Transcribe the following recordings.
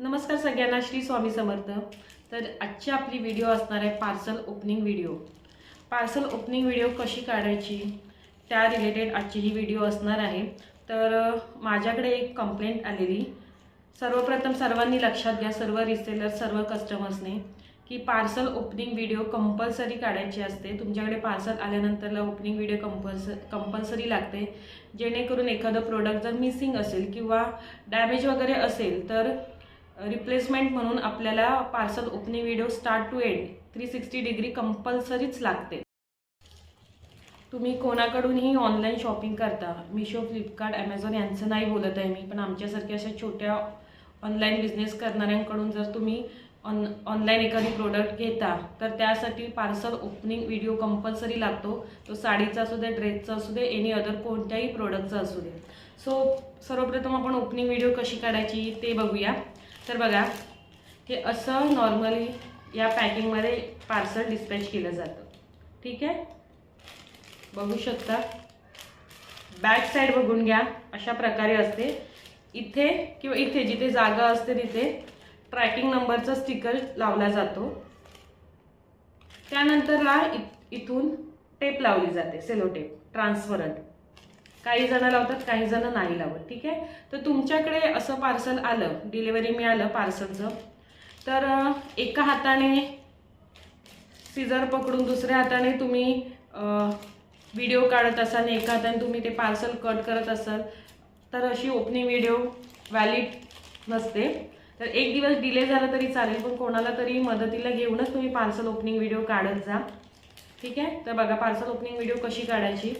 नमस्कार सगळ्यांना श्री स्वामी समर्थ. तर आजची आपली व्हिडिओ असणार आहे parcel opening video parcel opening video कशी काढायची? त्या रिलेटेड आजची ही व्हिडिओ असणार आहे. तर माझ्याकडे एक कंप्लेंट आलेली. सर्वप्रथम सर्वांनी लक्षात घ्या सर्व रिसेलर सर्व कस्टमर्सने की पार्सल ओपनिंग व्हिडिओ कंपल्सरी काढायची असते. तुमच्याकडे पार्सल आल्यानंतरला ओपनिंग व्हिडिओ कंपल्स कंपल्सरी लागते. जेणेकरून एखादं प्रोडक्ट जर मिसिंग असेल किंवा डॅमेज वगैरे असेल तर रिप्लेसमेंट म्हणून आपल्याला parcel opening video start to end three sixty degree कंपल्सरीच लागते. तुम्ही कोणाकडूनही ऑनलाईन शॉपिंग करता मिशो फ्लिपकार्ट ॲमेझॉन यांचं नाही बोलत आहे मी पण आमच्यासारख्या अशा छोट्या ऑनलाईन बिझनेस करणाऱ्यांकडून जर तुम्ही ऑन ऑनलाईन एखादी प्रोडक्ट घेता तर त्यासाठी पार्सल ओपनिंग व्हिडिओ कंपल्सरी लागतो. तो साडीचा असू दे ड्रेसचा असू दे एनी अदर कोणत्याही प्रोडक्टचा असू दे. सो सर्वप्रथम आपण ओपनिंग व्हिडिओ कशी काढायची ते बघूया. तर बघा हे असं नॉर्मली या पॅकिंगमध्ये पार्सल डिस्पॅच केलं जातं. ठीक आहे? बघू शकता. बॅक साईड बघून घ्या अशा प्रकारे असते. इथे किंवा इथे जिथे जागा असते तिथे ट्रॅकिंग नंबरचा स्टिकर लावला जातो. त्यानंतरला इ- इथून टेप लावली जाते सेलो टेप ट्रान्सफरंट काही जण लावतात काही जण नाही लावत ठीक आहे? तर तुमच्याकडे असं पार्सल आलं डिलिव्हरी मिळालं पार्सलचं तर एका हाताने सीझर पकडून दुसऱ्या हाताने तुम्ही व्हिडिओ काढत असाल आणि एका हाताने तुम्ही ते पार्सल कट करत असाल तर अशी ओपनिंग व्हिडिओ व्हॅलिड नसते. तर एक दिवस डिले झाला तरी चालेल पण कोणाला तरी मदतीला घेऊनच तुम्ही पार्सल ओपनिंग व्हिडिओ काढत जा. ठीक आहे? तर बघा पार्सल ओपनिंग व्हिडिओ कशी काढायची?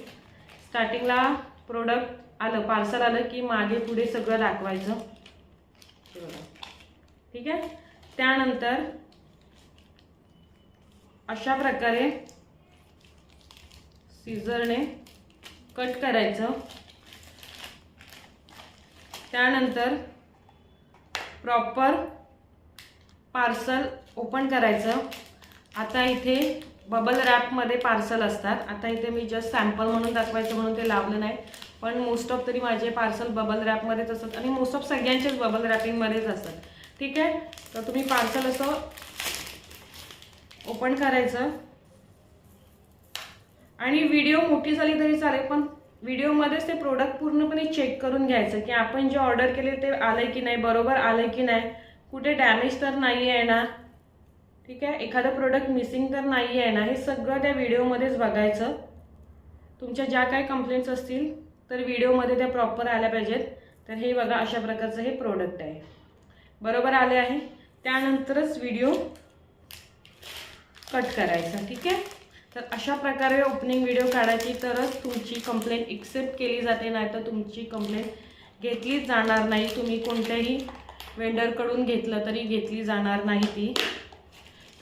स्टार्टिंगला प्रोडक्ट आलं पार्सल आलं की मागे पुढे सगळं दाखवायचं. ठीक आहे? त्यानंतर अशा प्रकारे सीझरने कट करायचं. त्यानंतर प्रॉपर पार्सल ओपन करायचं. आता इथे बबल रॅपमध्ये पार्सल असतात. आता इथे मी जस्ट सॅम्पल म्हणून दाखवायचं म्हणून ते लावलं नाही. पण मोस्ट ऑफ तरी माझे पार्सल बबल रॅपमध्येच असतात आणि मोस्ट ऑफ सगळ्यांचेच बबल रॅपिंगमध्येच असतात. ठीक आहे? तर तुम्ही पार्सल असं ओपन करायचं. आणि व्हिडिओ मोठी झाली तरी चालेल पण व्हिडिओमध्येच ते प्रोडक्ट पूर्णपणे चेक करून घ्यायचं की आपण जे ऑर्डर केले ते आलं की नाही बरोबर आलं की नाही. कुठे डॅमेज तर नाही आहे ना? ठीक आहे? एखादं प्रोडक्ट मिसिंग तर नाही आहे ना? हे सगळं त्या व्हिडिओमध्येच बघायचं. तुमच्या ज्या काही कंप्लेंट्स असतील तर व्हिडिओमध्ये त्या प्रॉपर आल्या पाहिजेत. तर हे बघा अशा प्रकारचं हे प्रोडक्ट आहे. बरोबर आले आहे? त्यानंतरच व्हिडिओ कट करायचा ठीक आहे? तर अशा प्रकारे ओपनिंग व्हिडिओ काढायची तरच तुमची कंप्लेंट एक्सेप्ट केली जाते नाही तर तुमची कंप्लेंट घेतलीच जाणार नाही. तुम्ही कोणत्याही वेंडरकडून घेतलं तरी घेतली जाणार नाही ती.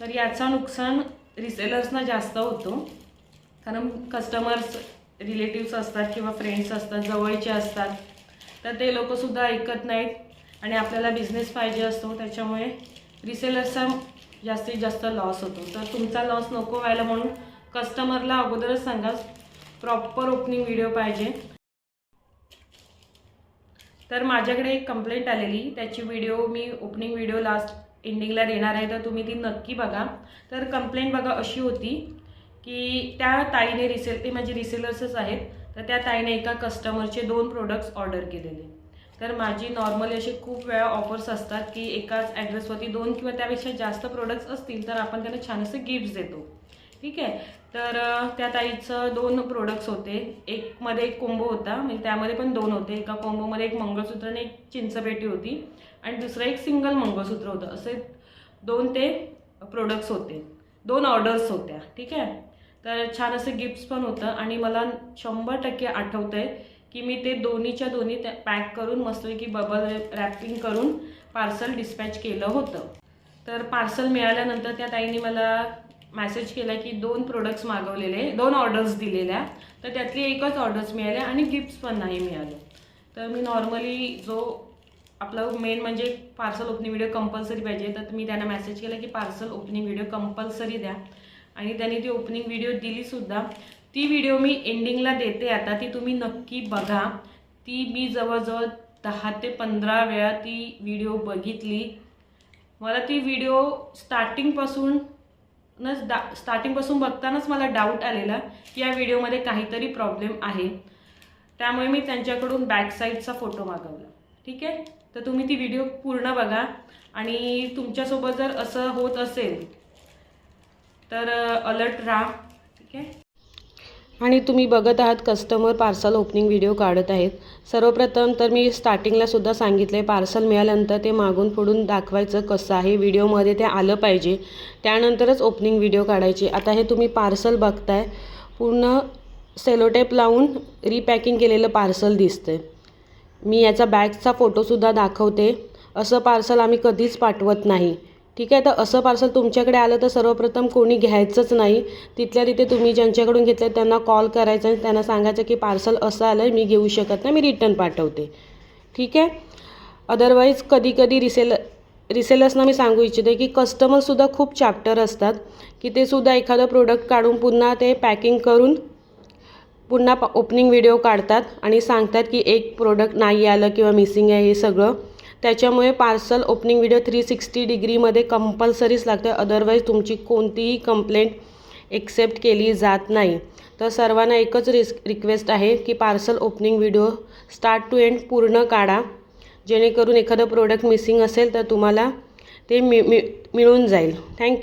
तर याचा नुकसान रिसेलर्सना जास्त होतो. कारण कस्टमर्स रिलेटिव्स असतात किंवा फ्रेंड्स असतात जवळचे असतात. तर ते लोकंसुद्धा ऐकत नाहीत आणि आपल्याला बिझनेस पाहिजे असतो. त्याच्यामुळे रिसेलर्सचा जास्तीत जास्त लॉस होतो. तर तुमचा लॉस नको व्हायला म्हणून कस्टमरला अगोदरच सांगा. प्रॉपर ओपनिंग व्हिडिओ पाहिजे. तर माझ्याकडे एक कंप्लेंट आलेली. त्याची व्हिडिओ मी ओपनिंग व्हिडिओ लास्ट एंडिंगला देणार आहे तर तुम्ही ती नक्की बघा. तर कंप्लेंट बघा अशी होती की त्या ताईने रिसेल ते माझे रिसेलर्सच आहेत तर त्या ताईने एका कस्टमरचे दोन प्रोडक्ट्स ऑर्डर केलेले. तर माझी नॉर्मली असे खूप वेळा ऑफर्स असतात की एकाच ॲड्रेसवरती दोन किंवा त्यापेक्षा जास्त प्रोडक्ट्स असतील तर आपण त्यांना छान असे गिफ्ट्स देतो. ठीक आहे? तर त्या ताईचं दोन प्रोडक्ट्स होते. एकमध्ये एक कोंबो होता म्हणजे त्यामध्ये पण दोन होते. एका कोंबोमध्ये एक मंगळसूत्र आणि एक चिंचपेटी होती. आणि दुसरं एक सिंगल मंगळसूत्र होतं. असे दोन ते प्रोडक्ट्स होते. दोन ऑर्डर्स होत्या. ठीक आहे? तर छान असं गिफ्ट्स पण होतं. आणि मला शंभर टक्के आठवतं आहे की मी ते दोन्हीच्या दोन्ही त्या पॅक करून मस्तपैकी बबल रॅपिंग करून पार्सल डिस्पॅच केलं होतं. तर पार्सल मिळाल्यानंतर त्या ताईने मला मॅसेज केला की दोन प्रोडक्ट्स मागवलेले दोन ऑर्डर्स दिलेल्या. तर त्यातली एकच ऑर्डर्स मिळाल्या आणि गिफ्ट्स पण नाही मिळालं. तर मी नॉर्मली जो आपलं मेन म्हणजे पार्सल ओपनिंग व्हिडिओ कंपल्सरी पाहिजे. तर मी त्यांना मेसेज केला की पार्सल ओपनिंग व्हिडिओ कंपल्सरी द्या. आणि त्यांनी ती ओपनिंग व्हिडिओ दिलीसुद्धा ती व्हिडिओ मी एंडिंगला देते आता. ती तुम्ही नक्की बघा. ती मी जवळजवळ दहा ते पंधरा वेळा ती व्हिडिओ बघितली. मला ती व्हिडिओ स्टार्टिंगपासूनच डा स्टार्टिंगपासून बघतानाच मला डाऊट आलेला की या व्हिडिओमध्ये काहीतरी प्रॉब्लेम आहे. त्यामुळे मी त्यांच्याकडून बॅक साईडचा फोटो मागवला. ठीक आहे? तर तुम्ही ती व्हिडिओ पूर्ण बघा. आणि तुमच्यासोबत जर असं होत असेल तर अलर्ट राहा. ठीक आहे? आणि तुम्ही बघत आहात कस्टमर पार्सल ओपनिंग व्हिडिओ काढत आहेत. सर्वप्रथम तर मी स्टार्टिंगलासुद्धा सांगितलं सांगितले पार्सल मिळाल्यानंतर ते मागून पुढून दाखवायचं कसं आहे. व्हिडिओमध्ये ते आलं पाहिजे. त्यानंतरच ओपनिंग व्हिडिओ काढायची. आता हे तुम्ही पार्सल बघताय. पूर्ण सेलोटेप लावून रिपॅकिंग केलेलं पार्सल दिसतंय. मी याचा बॅगचा फोटोसुद्धा दाखवते. असं पार्सल आम्ही कधीच पाठवत नाही. ठीक आहे तर असं पार्सल तुमच्याकडे आलं तर सर्वप्रथम कोणी घ्यायचंच नाही. तिथल्या तिथे तुम्ही ज्यांच्याकडून घेतलं त्यांना कॉल करायचा आणि त्यांना सांगायचं की पार्सल असं आलं आहे मी घेऊ शकत नाही मी रिटर्न पाठवते. ठीक आहे? अदरवाईज कधी कधी रिसेल रिसेलर्सना मी सांगू इच्छिते की कस्टमरसुद्धा खूप चॅप्टर असतात की ते सुद्धा एखादं प्रोडक्ट काढून पुन्हा ते पॅकिंग करून पुन्हा प ओपनिंग व्हिडिओ काढतात आणि सांगतात की एक प्रोडक्ट नाही आलं किंवा मिसिंग आहे हे सगळं. त्याच्यामुळे parcel opening video three sixty डिग्रीमध्ये कंपल्सरीच लागतं अदरवाईज तुमची कोणतीही कंप्लेंट एक्सेप्ट केली जात नाही. तर सर्वांना एकच रिस रिक्वेस्ट आहे की parcel opening video start to end पूर्ण काढा. जेणेकरून एखादं प्रोडक्ट मिसिंग असेल तर तुम्हाला ते मि मि मिळून जाईल. थँक्यू